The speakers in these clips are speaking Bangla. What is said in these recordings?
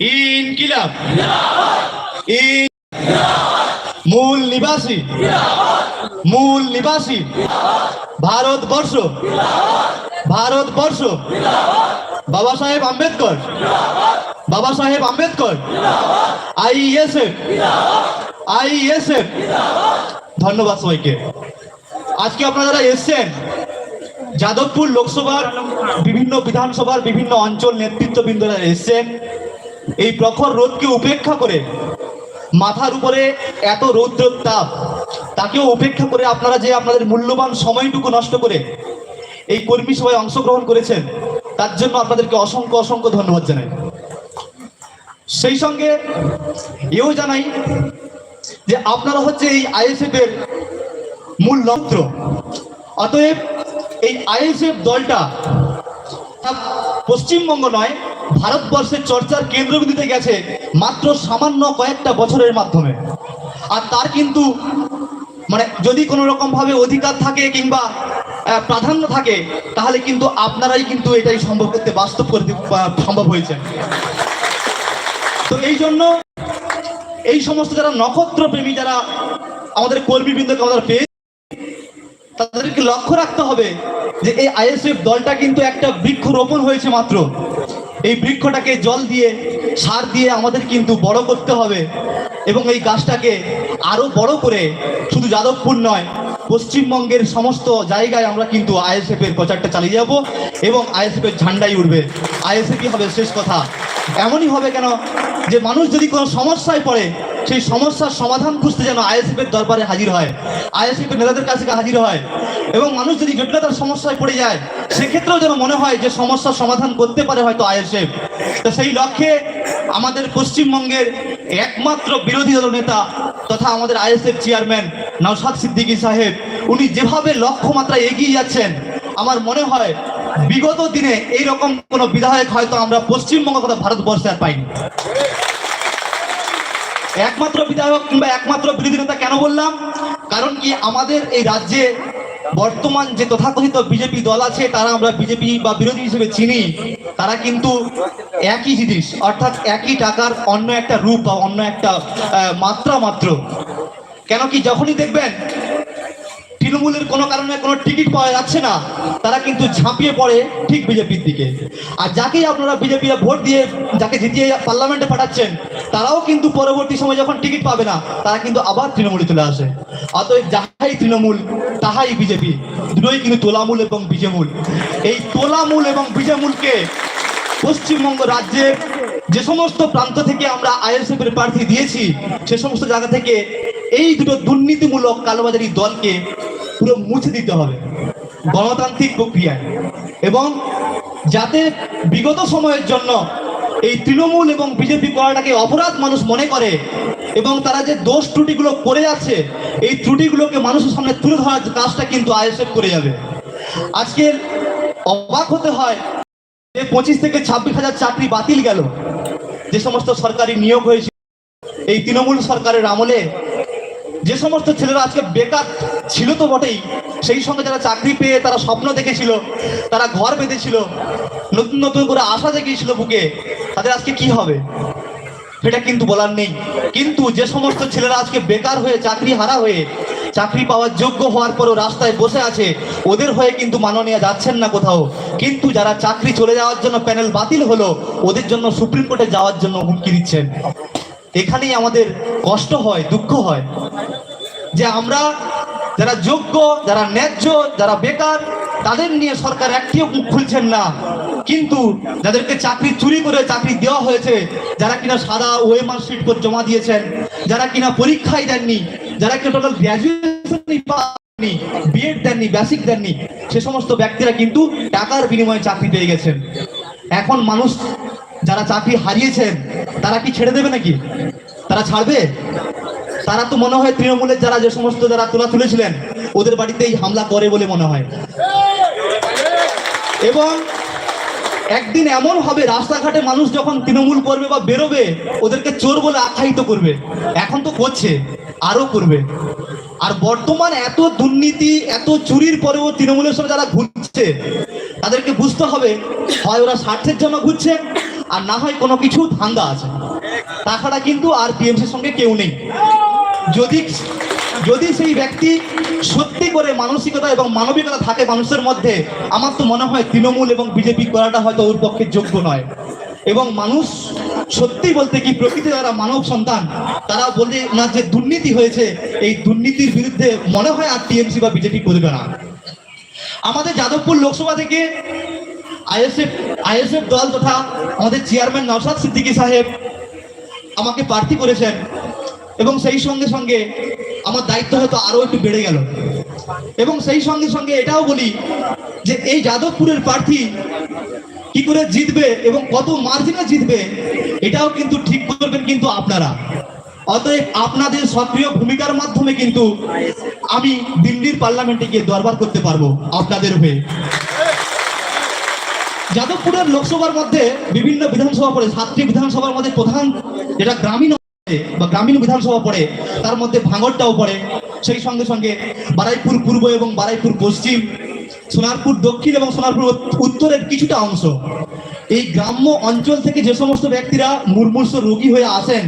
ইনকিলাব। ইন মূল নিবাসী। মূল নিবাসী। ভারতবর্ষ। ভারতবর্ষ। বাবা সাহেব আম্বেদকর। বাবা সাহেব আম্বেদকর। আইএসএফ। আইএসএফ। ধন্যবাদ সবাইকে। আজকে আপনারা এসছেন, যাদবপুর লোকসভার বিভিন্ন বিধানসভার বিভিন্ন অঞ্চল নেতৃত্ববৃন্দরা এসছেন এই প্রখর রোদকে উপেক্ষা করে, মাথার উপরে এত রৌদ্র তাপ, তাকেও উপেক্ষা করে আপনারা যে আপনাদের মূল্যবান সময়টুকু নষ্ট করে এই কর্মী সভায় অংশগ্রহণ করেছেন, তার জন্য আপনাদেরকে অসংখ্য অসংখ্য ধন্যবাদ জানাই। সেই সঙ্গে এও জানাই যে আপনারা হচ্ছে এই আইএসএফ এর মূল লক্ষ্য। অতএব এই আইএসএফ দলটা পশ্চিমবঙ্গ নয় ভারতবর্ষের চর্চার কেন্দ্রবিন্দুতে গেছে মাত্র সামান্য কয়েকটা বছরের মাধ্যমে। আর তার কিন্তু মানে যদি কোনো রকম ভাবে অধিকার থাকে কিংবা প্রাধান্য থাকে, তাহলে কিন্তু আপনারাই কিন্তু এটাই সম্ভব করতে বাস্তব করতে সম্ভব হয়েছে। তো এই জন্য এই সমস্ত যারা নক্ষত্র প্রেমী যারা আমাদের কর্মীবৃন্দকে আমাদের পেয়ে, তাদেরকে লক্ষ্য রাখতে হবে যে এই আইএসএফ দলটা কিন্তু একটা বৃক্ষ রোপণ হয়েছে মাত্র। এই বৃক্ষটাকে জল দিয়ে, সার দিয়ে আমাদের কিন্তু বড় করতে হবে এবং এই গাছটাকে আরও বড় করে, শুধু যাদবপুর নয়, পশ্চিমবঙ্গের সমস্ত জায়গায় আমরা কিন্তু আইএসএফের প্রচারটা চালিয়ে যাব এবং আইএসএফের ঝান্ডাই উঠবে আইএসএফই হবে শেষ কথা। এমনই হবে কেন যে মানুষ যদি কোনো সমস্যায় পড়ে সেই সমস্যার সমাধান খুঁজতে যেন আইএসএফ এর দরবারে হাজির হয় আইএসএফ এর নেতাদের কাছে হাজির হয় এবং মানুষ যদি জটিলতার সমস্যায় পড়ে যায়, সেক্ষেত্রেও যেন মনে হয় যে সমস্যার সমাধান করতে পারে হয়তো আইএসএফ। তো সেই লক্ষ্যে আমাদের পশ্চিমবঙ্গের একমাত্র বিরোধী দল নেতা তথা আমাদের আইএসএফ চেয়ারম্যান নওশাদ সিদ্দিকী সাহেব, উনি যেভাবে লক্ষ্যমাত্রায় এগিয়ে যাচ্ছেন, আমার মনে হয় বিগত দিনে এইরকম কোনো বিধায়ক হয়তো আমরা পশ্চিমবঙ্গ তথা ভারতবর্ষে আর পাইনি। একমাত্র বিধায়ক কিংবা একমাত্র বিরোধী নেতা কেন বললাম? কারণ কি আমাদের এই রাজ্যে বর্তমান যে তথাকথিত বিজেপি দল আছে, তারা আমরা বিজেপি বা বিরোধী হিসেবে চিনি। তারা কিন্তু একই জিনিস, অর্থাৎ একই টাকার অন্য একটা রূপ বা অন্য একটা মাত্রা মাত্র। কেন কি যখনই দেখবেন তৃণমূলের কোনো কারণে কোনো টিকিট পাওয়া যাচ্ছে না, তারা কিন্তু ঝাঁপিয়ে পড়ে ঠিক বিজেপির দিকে। আর যাকেই আপনারা বিজেপিরা ভোট দিয়ে, যাকে জিতিয়ে পার্লামেন্টে পাঠাচ্ছেন তারাও কিন্তু পরবর্তী সময় যখন টিকিট পাবে না, তারা কিন্তু আবার তৃণমূলে চলে আসে। অতএব যাহাই তৃণমূল, তাহাই বিজেপি, দুটোই কিন্তু তোলামূল এবং বিজেমূল। এই তোলামূল এবং বিজেমূলকে পশ্চিমবঙ্গ রাজ্যে যে সমস্ত প্রান্ত থেকে আমরা আইএসএফ এর প্রার্থী দিয়েছি, সে সমস্ত জায়গা থেকে এই দুটো দুর্নীতিমূলক কালোবাজারি দলকে পুরো মুছে দিতে হবে গণতান্ত্রিক প্রক্রিয়ায়। এবং যাতে বিগত সময়ের জন্য এই তৃণমূল এবং বিজেপি করাটাকে অপরাধ মানুষ মনে করে এবং তারা যে দোষ ত্রুটিগুলো করে যাচ্ছে, এই ত্রুটিগুলোকে মানুষের সামনে তুলে ধরার কাজটা কিন্তু আইএসএফ করে যাবে। আজকের অবাক হতে হয় যে পঁচিশ থেকে ছাব্বিশ হাজার চাকরি বাতিল গেল। যে সমস্ত সরকারি নিয়োগ হয়েছে, এই তৃণমূল সরকারের আমলে যে সমস্ত ছেলেরা আজকে বেকার ছিল তো বটেই, সেই সঙ্গে যারা চাকরি পেয়ে তারা স্বপ্ন দেখেছিল, তারা ঘর বেঁধেছিল, নতুন নতুন করে আশা জেগিয়েছিল বুকে তাদের আজকে কি হবে? সেটা কিন্তু বলার নেই। কিন্তু যে সমস্ত ছেলেরা আজকে বেকার হয়ে চাকরি হারা হয়ে চাকরি পাওয়ার যোগ্য হওয়ার পরও রাস্তায় বসে আছে, ওদের হয়ে কিন্তু মাননীয় যাচ্ছেন না কোথাও। কিন্তু যারা চাকরি চলে যাওয়ার জন্য প্যানেল বাতিল হলো, ওদের জন্য সুপ্রিম কোর্টে যাওয়ার জন্য হুমকি দিচ্ছেন। এখানেই আমাদের কষ্ট হয়, দুঃখ হয়। যে আমরা যারা যোগ্য, যারা ন্যায্য, যারা বেকার, তাদের নিয়ে সরকার একটিও মুখ খুলছেন না। কিন্তু যাদেরকে চাকরি চুরি করে চাকরি দেওয়া হয়েছে, যারা কিনা সাদা ওএমআর শিট করে জমা দিয়েছেন, যারা কিনা পরীক্ষাই দেননি, যারা কিনা টোটাল গ্র্যাজুয়েশনই পাননি বিএড দেননি বেসিক দেননি, সে সমস্ত ব্যক্তিরা কিন্তু টাকার বিনিময়ে চাকরি পেয়ে গেছেন। এখন মানুষ যারা চাকরি হারিয়েছেন, তারা কি ছেড়ে দেবে নাকি? তারা ছাড়বে? তারা তো মনে হয় তৃণমূলের যারা যে সমস্ত যারা তোলা তুলেছিলেন, ওদের বাড়িতেই হামলা করে বলে মনে হয়। এবং একদিন এমন হবে, রাস্তাঘাটে মানুষ যখন তৃণমূল করবে বা বেরোবে, ওদেরকে চোর বলে আখ্যায়িত করবে। এখন তো করছে আরও করবে। আর বর্তমান এত দুর্নীতি, এত চুরির পরেও তৃণমূলের সঙ্গে যারা ঘুরছে, তাদেরকে বুঝতে হবে, হয় ওরা স্বার্থের জন্য ঘুরছে, আর না হয় কোনো কিছু ধান্দা আছে। তাছাড়া কিন্তু আর টিএমসির সঙ্গে কেউ নেই। যদি যদি সেই ব্যক্তি সত্যি করে মানসিকতা এবং মানবিকতা থাকে মানুষের মধ্যে, আমার তো মনে হয় তৃণমূল এবং বিজেপি করাটা হয়তো ওর পক্ষে যোগ্য নয়। এবং মানুষ সত্যি বলতে কি প্রকৃতি যারা মানব সন্তান, তারা বলে না যে দুর্নীতি হয়েছে, এই দুর্নীতির বিরুদ্ধে মনে হয় আর টিএমসি বা বিজেপি করবে না। আমাদের যাদবপুর লোকসভা থেকে আইএসএফ আইএসএফ দল তথা আমাদের চেয়ারম্যান নওশাদ সিদ্দিকী সাহেব আমাকে প্রার্থী করেছেন। এবং সেই সঙ্গে সঙ্গে আমার দায়িত্ব হয়তো আরও একটু বেড়ে গেল। এবং সেই সঙ্গে সঙ্গে এটাও বলি যে এই যাদবপুরের প্রার্থী কি করে জিতবে এবং কত মার্জিনে জিতবে, এটাও কিন্তু ঠিক করবেন কিন্তু আপনারা। অতএব আপনাদের সক্রিয় ভূমিকার মাধ্যমে কিন্তু আমি দিল্লির পার্লামেন্টে গিয়ে দরবার করতে পারব আপনাদের হয়ে। যাদবপুরের লোকসভার মধ্যে বিভিন্ন বিধানসভা পড়ে সাতটি বিধানসভার মধ্যে প্রধান যেটা গ্রামীণ বা গ্রামীণ বিধানসভা পড়ে, তার মধ্যে ভাঙরটাও পড়ে। সেই সঙ্গে সঙ্গে বারাইপুর পূর্ব এবং বারাইপুর পশ্চিম, সোনারপুর দক্ষিণ এবং সোনারপুর উত্তরের কিছুটা অংশ। এই গ্রাম্য অঞ্চল থেকে যে সমস্ত ব্যক্তিরা মুমূর্ষ রোগী হয়ে আসেন,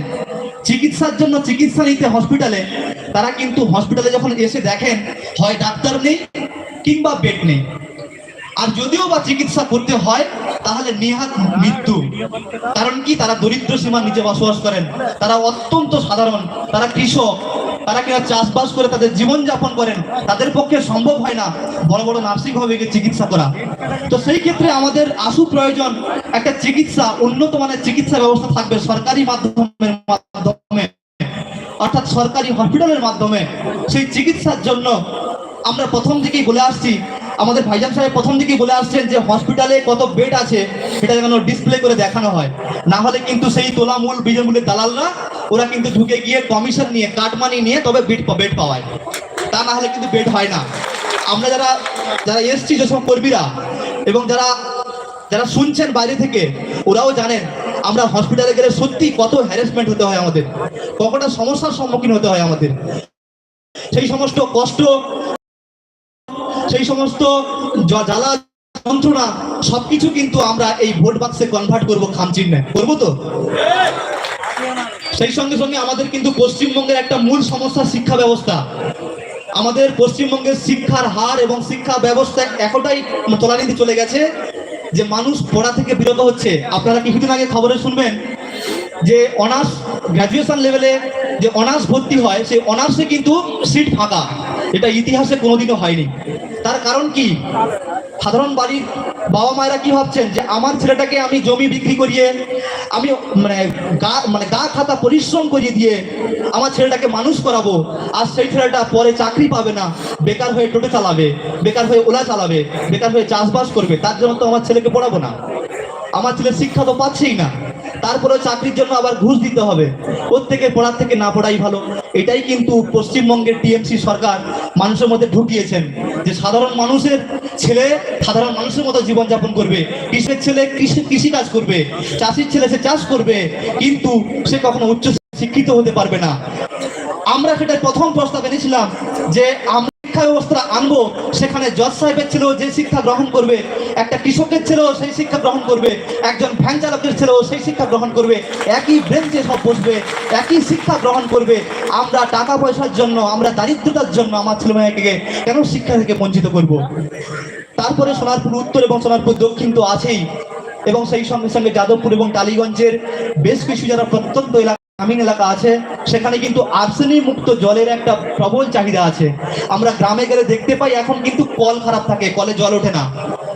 চিকিৎসার জন্য চিকিৎসা নিতে হসপিটালে তারা কিন্তু হসপিটালে যখন এসে দেখেন, হয় ডাক্তার নেই কিংবা বেড নেই। আর যদিও বা চিকিৎসা করতে হয়, তাহলে নিহাত মৃত্যু। কারণ কি? তারা দরিদ্র সীমার নিচে বসবাস করেন। তারা অত্যন্ত সাধারণ, তারা কৃষক, তারা কিনা চাষবাস করে তাদের জীবন যাপন করেন। তাদের পক্ষে সম্ভব হয় না বড় বড় নার্সিং হোমে গিয়ে চিকিৎসা করা। তো সেই ক্ষেত্রে আমাদের আশু প্রয়োজন একটা চিকিৎসা, উন্নত মানের চিকিৎসা ব্যবস্থা থাকবে সরকারি মাধ্যমের মাধ্যমে। অর্থাৎ সরকারি হসপিটালের মাধ্যমে। সেই চিকিৎসার জন্য আমরা প্রথম থেকেই বলে আসছি আমাদের ভাইজান সাহেব প্রথম থেকেই বলে আসছেন যে হসপিটালে কত বেড আছে, সেটা যেন ডিসপ্লে করে দেখানো হয়। না হলে কিন্তু সেই তোলামূল বিজনমূলের দালালরা, ওরা কিন্তু ঢুকে গিয়ে কমিশন নিয়ে কাটমানি নিয়ে তবে বেড বেড পাওয়ায়। তা না হলে কিন্তু বেড হয় না। আমরা যারা যারা এসছি যেসব কর্মীরা, এবং যারা যারা শুনছেন বাইরে থেকে, ওরাও জানেন, আমরা হসপিটালে গেলে সত্যি কত হ্যারাসমেন্ট হতে হয় আমাদের। কতটা সমস্যার সম্মুখীন হতে হয় আমাদের। সেই সমস্ত কষ্ট সেই সমস্ত জ্বালা যন্ত্রণা সবকিছু কিন্তু আমরা এই ভোট বাক্সে কনভার্ট করব খামচিহ্নে করব তো? সেই সঙ্গে সঙ্গে আমাদের কিন্তু পশ্চিমবঙ্গের একটা মূল সমস্যা শিক্ষা ব্যবস্থা। আমাদের পশ্চিমবঙ্গের শিক্ষার হার এবং শিক্ষা ব্যবস্থা এতটাই তলানিতে চলে গেছে যে মানুষ পড়া থেকে বিরত হচ্ছে। আপনারা কিছুদিন আগে খবরে শুনবেন যে অনার্স গ্র্যাজুয়েশন লেভেলে যে অনার্স ভর্তি হয়, সেই অনার্সে কিন্তু সিট ফাঁকা। এটা ইতিহাসে কোনোদিনও হয়নি। তার কারণ কি? সাধারণ বাড়ির বাবা মায়েরা কি ভাবছেন? যে আমার ছেলেটাকে আমি জমি বিক্রি করিয়ে, আমি মানে গা মানে গা খাতা পরিশ্রম করিয়ে দিয়ে আমার ছেলেটাকে মানুষ করাবো, আর সেই ছেলেটা পরে চাকরি পাবে না, বেকার হয়ে টোটো চালাবে, বেকার হয়ে ওলা চালাবে, বেকার হয়ে চাষবাস করবে, তার জন্য তো আমার ছেলেকে পড়াবো না। আমার ছেলে শিক্ষা তো পাচ্ছেই না। তারপরে চাকরির জন্য আবার ঘুষ দিতে হবে। থেকে পড়ার থেকে না পড়াই ভালো। এটাই কিন্তু পশ্চিমবঙ্গের টিএমসি সরকার মানুষের মধ্যে ঢুকিয়েছেন যে সাধারণ মানুষের ছেলে সাধারণ মানুষের মতো জীবনযাপন করবে। কৃষকের ছেলে কৃষি কৃষিকাজ করবে। চাষির ছেলে সে চাষ করবে। কিন্তু সে কখনো উচ্চ শিক্ষিত হতে পারবে না। আমরা সেটা প্রথম প্রস্তাব এনেছিলাম যে আমরা শিক্ষা ব্যবস্থা আনব সেখানে জজ সাহেবের ছেলেও যে শিক্ষা গ্রহণ করবে, একটা কৃষকের ছেলেও সেই শিক্ষা গ্রহণ করবে, একজন ভ্যান চালকের ছেলেও সেই শিক্ষা গ্রহণ করবে, একই বেঞ্চে সব বসবে, একই শিক্ষা গ্রহণ করবে। আমরা টাকা পয়সার জন্য, আমরা দারিদ্রতার জন্য আমার ছেলে মেয়েকে কেন শিক্ষা থেকে বঞ্চিত করব? তারপরে সোনারপুর উত্তর এবং সোনারপুর দক্ষিণ তো আছেই। এবং সেই সঙ্গে সঙ্গে যাদবপুর এবং টালিগঞ্জের বেশ কিছু যারা প্রত্যন্ত এলাকা গ্রামীণ এলাকা আছে, সেখানে কিন্তু আর্সেনিক মুক্ত জলের একটা প্রবল চাহিদা আছে। আমরা গ্রামে গেলে দেখতে পাই, এখন কিন্তু কল খারাপ থাকে, কলে জল ওঠে না।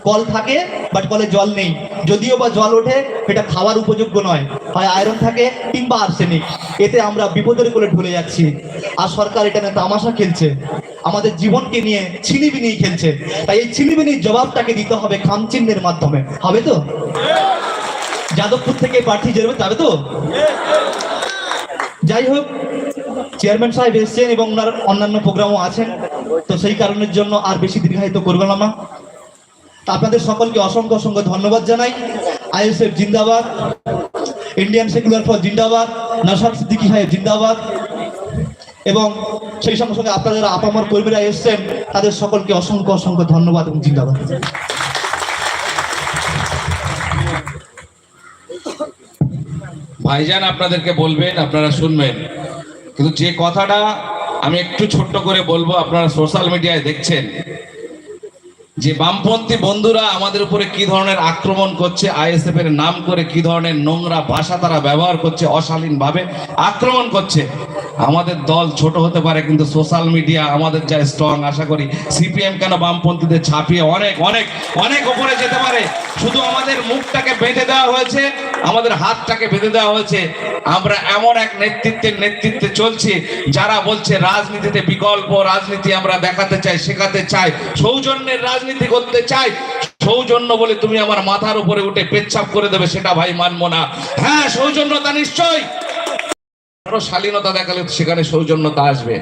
কল থাকে বাট কলে জল নেই। যদিও বা জল ওঠে, এটা খাওয়ার উপযোগ্য নয়। হয় আয়রন থাকে, কিংবা আর্সেনিক। এতে আমরা বিপদের কোলে ঢুলে যাচ্ছি। আর সরকার এটা নিয়ে তামাশা খেলছে। আমাদের জীবনকে নিয়ে ছিনিবিনি খেলছে। তাই এই ছিনিবিনির জবাবটাকে দিতে হবে খামচিহ্নের মাধ্যমে। হবে তো? যাদবপুর থেকে প্রার্থী যাবে যাবে তো? যাই হোক চেয়ারম্যান সাহেব এসছেন এবং ওনার অন্যান্য প্রোগ্রামও আছেন। তো সেই কারণের জন্য আর বেশি দীর্ঘায়িত করবেন না তা আপনাদের সকলকে অসংখ্য অসংখ্য ধন্যবাদ জানাই। আইএসএফ জিন্দাবাদ, ইন্ডিয়ান সেকুলার ফর জিন্দাবাদ নসাদ সিদ্দিকি সাহেব জিন্দাবাদ। এবং সেই সঙ্গে সঙ্গে আপনারা আপামর কর্মীরা এসছেন, তাদের সকলকে অসংখ্য অসংখ্য ধন্যবাদ এবং জিন্দাবাদ। ভাইজান আপনাদেরকে বলবেন, আপনারা শুনবেন। কিন্তু যে কথাটা আমি একটু ছোট্ট করে বলব, আপনারা সোশ্যাল মিডিয়ায় দেখছেন, যে বামপন্থী বন্ধুরা আমাদের উপরে কি ধরনের আক্রমণ করছে, আইএসএফ এর নাম করে কি ধরনের নোংরা ভাষা তারা ব্যবহার করছে, অশালীনভাবে আক্রমণ করছে। আমাদের দল ছোট হতে পারে, কিন্তু সোশ্যাল মিডিয়া আমাদের যা স্ট্রং আশা করি সিপিএম কেন বামপন্থীদের ছাপিয়ে অনেক অনেক অনেক উপরে যেতে পারে। শুধু আমাদের মুখটাকে বেঁধে দেওয়া হয়েছে, আমাদের হাতটাকে বেঁধে দেওয়া হয়েছে। আমরা এমন এক নেতৃত্বের নেতৃত্বে চলছি, যারা বলছে রাজনীতিতে বিকল্প রাজনীতি আমরা দেখাতে চাই, শেখাতে চাই, সৌজন্যের রাজনীতি করতে চাই। সৌজন্য বলে তুমি আমার মাথার উপরে উঠে পেচ্ছাপ করে দেবে, সেটা ভাই মানবো না। হ্যাঁ সৌজন্যতা নিশ্চয় আরও শালীনতা দেখালে সেখানে সৌজন্যতা আসবে।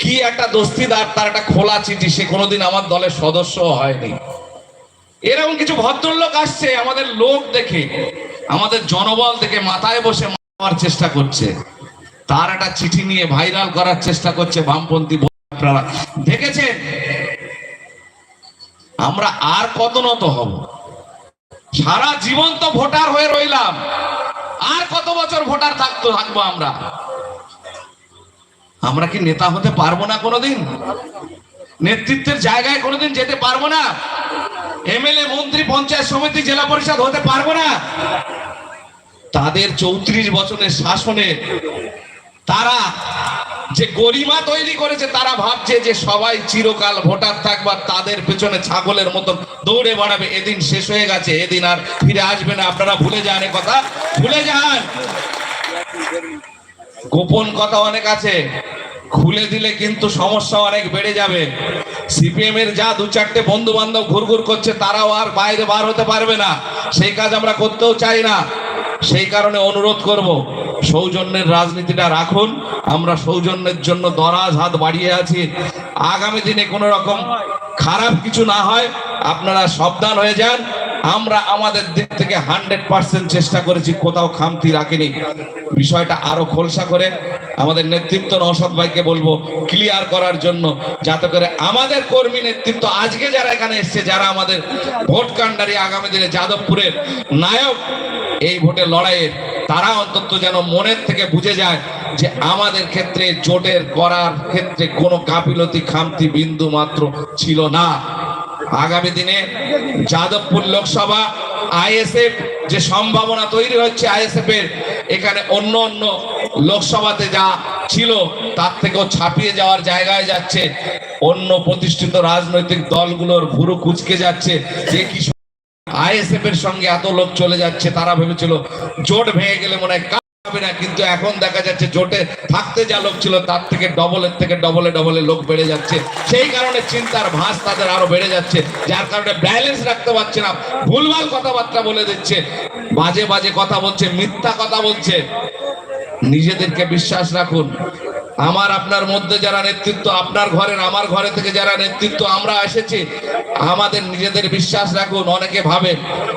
কি একটা দস্তিদার, তার একটা খোলা চিঠি, সে কোনোদিন আমার দলের সদস্য হয়নি। এরকম কিছু ভদ্রলোক আসছে, আমাদের লোক দেখে, আমাদের জনবল দেখে মাথায় বসে মারার চেষ্টা করছে। তার একটা চিঠি নিয়ে ভাইরাল করার চেষ্টা করছে বামপন্থী আপনারা। দেখেছেন? আমরা আর কত নত হব। সারা জীবন তো ভোটার হয়ে রইলাম। বছর ভোটার থাকতো, থাকব আমরা। আমরা কি নেতা হতে পারব না কোনোদিন? নেতৃত্বের জায়গায় কোনোদিন যেতে পারব না? এমএলএ, মন্ত্রী, পঞ্চায়েত সমিতি, জেলা পরিষদ হতে পারব না? তাদের চৌত্রিশ বছরের শাসনে তারা যে গরিমা তৈরি করেছে, তারা ভাবছে যে সবাই চিরকাল ভোটার থাকবে আর তাদের পেছনে ছাগলের মতন দৌড়ে বাড়াবে। এদিন শেষ হয়ে গেছে, এদিন আর ফিরে আসবে না। আপনারা ভুলে যান কথা। ভুলে যান। গোপন কথা অনেক আছে। খুলে দিলে কিন্তু সমস্যা অনেক বেড়ে যাবে। সিপিএম এর যা দু চারটে বন্ধু বান্ধব ঘুরঘুর করছে, তারাও আর বাইরে বার হতে পারবে না। সেই কাজ আমরা করতেও চাই না। সেই কারণে অনুরোধ করব। সৌজন্যের রাজনীতিটা রাখুন। আমরা সৌজন্যের জন্য দরাজ হাত বাড়িয়ে আছি। আগামী দিনে কোনো রকম খারাপ কিছু না হয়, আপনারা সাবধান হয়ে যান। আমরা আমাদের দিক থেকে হান্ড্রেড পার্সেন্ট চেষ্টা করেছি, কোথাও খামতি রাখিনি। বিষয়টা আরও খোলসা করে আমাদের নেতৃত্ব নৌসদ ভাইকে বলব ক্লিয়ার করার জন্য, যাতে করে আমাদের কর্মী নেতৃত্ব, আজকে যারা এখানে এসছে, যারা আমাদের ভোট কাণ্ডারি আগামী দিনে যাদবপুরের নায়ক এই ভোটের লড়াইয়ের তারা অন্তত যেন মনের থেকে বুঝে যায় যে আমাদের ক্ষেত্রে জোটের করার ক্ষেত্রে কোনো গাফিলতি, খামতি বিন্দু মাত্র ছিল না। আগামী দিনে যাদবপুর লোকসভা, আইএসএফ যে সম্ভাবনা তৈরি হচ্ছে আইএসএফ এর এখানে অন্য অন্য লোকসভাতে যা ছিল তার থেকেও ছাপিয়ে যাওয়ার জায়গায় যাচ্ছে। অন্য প্রতিষ্ঠিত রাজনৈতিক দলগুলোর ভুরু কুচকে যাচ্ছে। যে কি আইএসএফ এর সঙ্গে এত লোক চলে যাচ্ছে, তারা ভেবেছিল জোট ভেঙে গেলে মনে হয় হবে না, কিন্তু এখন দেখা যাচ্ছে জোটে থাকতে যা লোক ছিল, তার থেকে ডবলের থেকে ডবলে ডবলে লোক বেড়ে যাচ্ছে। সেই কারণে চিন্তার ভাস তাদের আরও বেড়ে যাচ্ছে, যার কারণে ব্যালেন্স রাখতে পারছে না। ভুলভাল কথাবার্তা বলে দিচ্ছে, বাজে বাজে কথা বলছে, মিথ্যা কথা বলছে। নিজেদেরকে বিশ্বাস রাখুন আমার আপনার মধ্যে যারা নেতৃত্ব, আপনার ঘরের আমার ঘরে থেকে যারা নেতৃত্ব, আমরা এসেছি। আমাদের নিজেদের বিশ্বাস রাখুন, অনেকে ভাবে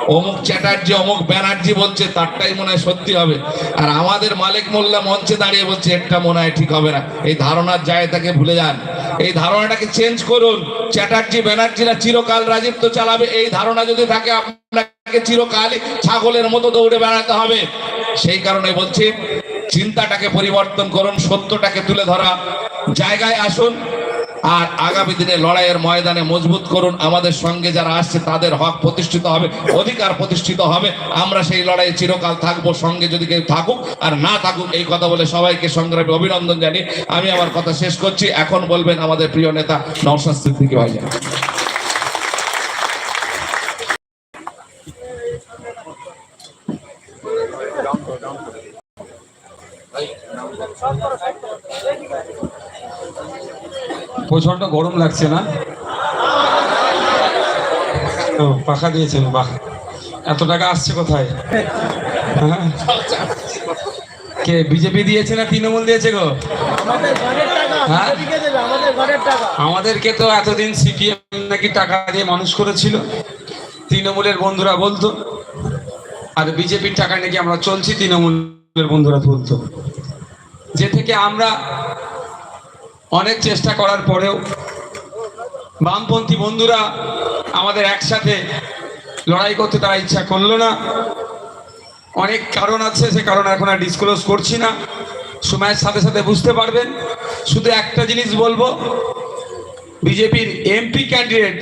অমুক চ্যাটার্জি, অমুক ব্যানার্জি বলছে, তারটাই মনে হয় সত্যি হবে। আর আমাদের মালিক মোল্লা মঞ্চে দাঁড়িয়ে বলছে, এটা মনে হয় ঠিক হবে না। এই ধারণার জায়গাটাকে ভুলে যান। এই ধারণাটাকে চেঞ্জ করুন। চ্যাটার্জি, ব্যানার্জিরা চিরকাল রাজত্ব চালাবে। এই ধারণা যদি থাকে, আপনাকে চিরকালই ছাগলের মতো দৌড়ে বেড়াতে হবে। সেই কারণে বলছি চিন্তাটাকে পরিবর্তন করুন, সত্যটাকে তুলে ধরা। জায়গায় আসুন আর আগামী দিনে লড়াইয়ের ময়দানে মজবুত করুন। আমাদের সঙ্গে যারা আসছে, তাদের হক প্রতিষ্ঠিত হবে, অধিকার প্রতিষ্ঠিত হবে। আমরা সেই লড়াইয়ে চিরকাল থাকব, সঙ্গে যদি কেউ থাকুক আর না থাকুক, এই কথা বলে সবাইকে সংগ্রামে অভিনন্দন জানি আমি আমার কথা শেষ করছি। এখন বলবেন আমাদের প্রিয় নেতা নওশাদ সিদ্দিকী ভাইজান প্রচণ্ড গরম লাগছে না? পাখা দিয়েছেন, বাহ। এত টাকা আসছে কোথায়? হ্যাঁ? কে, বিজেপি দিয়েছে না তৃণমূল দিয়েছে গো? হ্যাঁ? আমাদেরকে তো এতদিন সিপিএম নাকি টাকা দিয়ে মানুষ করেছিল। তৃণমূলের বন্ধুরা বলতো। আর বিজেপির টাকা নাকি আমরা চলছি, তৃণমূলের বন্ধুরা বলতো। যে থেকে আমরা অনেক চেষ্টা করার পরেও বামপন্থী বন্ধুরা আমাদের একসাথে লড়াই করতে তারা ইচ্ছা করল না। অনেক কারণ আছে, সে কারণ এখন আর ডিসক্লোজ করছি না। সময়ের সাথে সাথে বুঝতে পারবেন। শুধু একটা জিনিস বলব, বিজেপির এমপি ক্যান্ডিডেট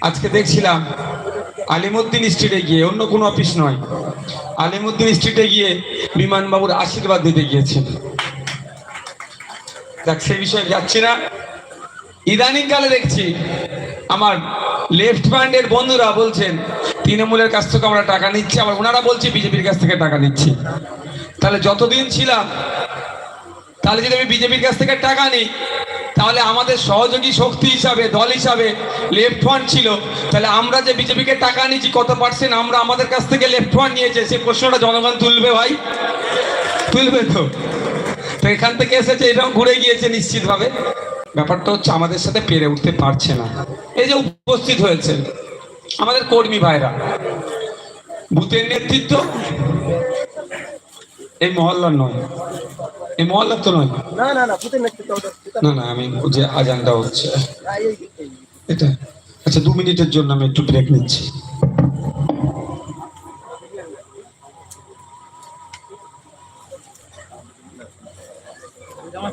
আজকে দেখছিলাম, আলিমুদ্দিন স্ট্রিটে গিয়ে, অন্য কোনো অফিস নয়। আলিমুদ্দিন স্ট্রিটে গিয়ে বিমানবাবুর আশীর্বাদ দিতে গিয়েছেন দেখ সেই বিষয়ে যাচ্ছি না। ইদানিং কালে দেখছি আমার লেফট ব্যান্ডের বন্ধুরা বলছেন, তৃণমূলের কাছ থেকে আমরা টাকা নিচ্ছি। আবার ওনারা বলছে, বিজেপির কাছ থেকে টাকা নিচ্ছি। তাহলে যতদিন ছিলাম, তাহলে যদি আমি বিজেপির কাছ থেকে টাকা নিই তাহলে আমাদের সহযোগী শক্তি হিসাবে, দল হিসাবে লেফট ফান্ড ছিল। তাহলে আমরা যে বিজেপিকে টাকা নিয়েছি, কত পার্সেন্ট আমরা আমাদের কাছ থেকে লেফট ফান্ড নিয়েছে, সেই প্রশ্নটা জনগণ তুলবে ভাই। তুলবে তো। তো এখান থেকে এসেছে এরকম ঘুরে গিয়েছে নিশ্চিতভাবে। ব্যাপারটা হচ্ছে আমাদের সাথে পেরে উঠতে পারছে না। এই যে উপস্থিত হয়েছে আমাদের কর্মী ভাইরা, বুথের নেতৃত্ব এই মহল্লার নয়। এই মহল্লার তো নয়। না না না না না আমি যে আজানটা হচ্ছে। এটা। আচ্ছা দু মিনিটের জন্য আমি একটু ব্রেক নিচ্ছি। আমার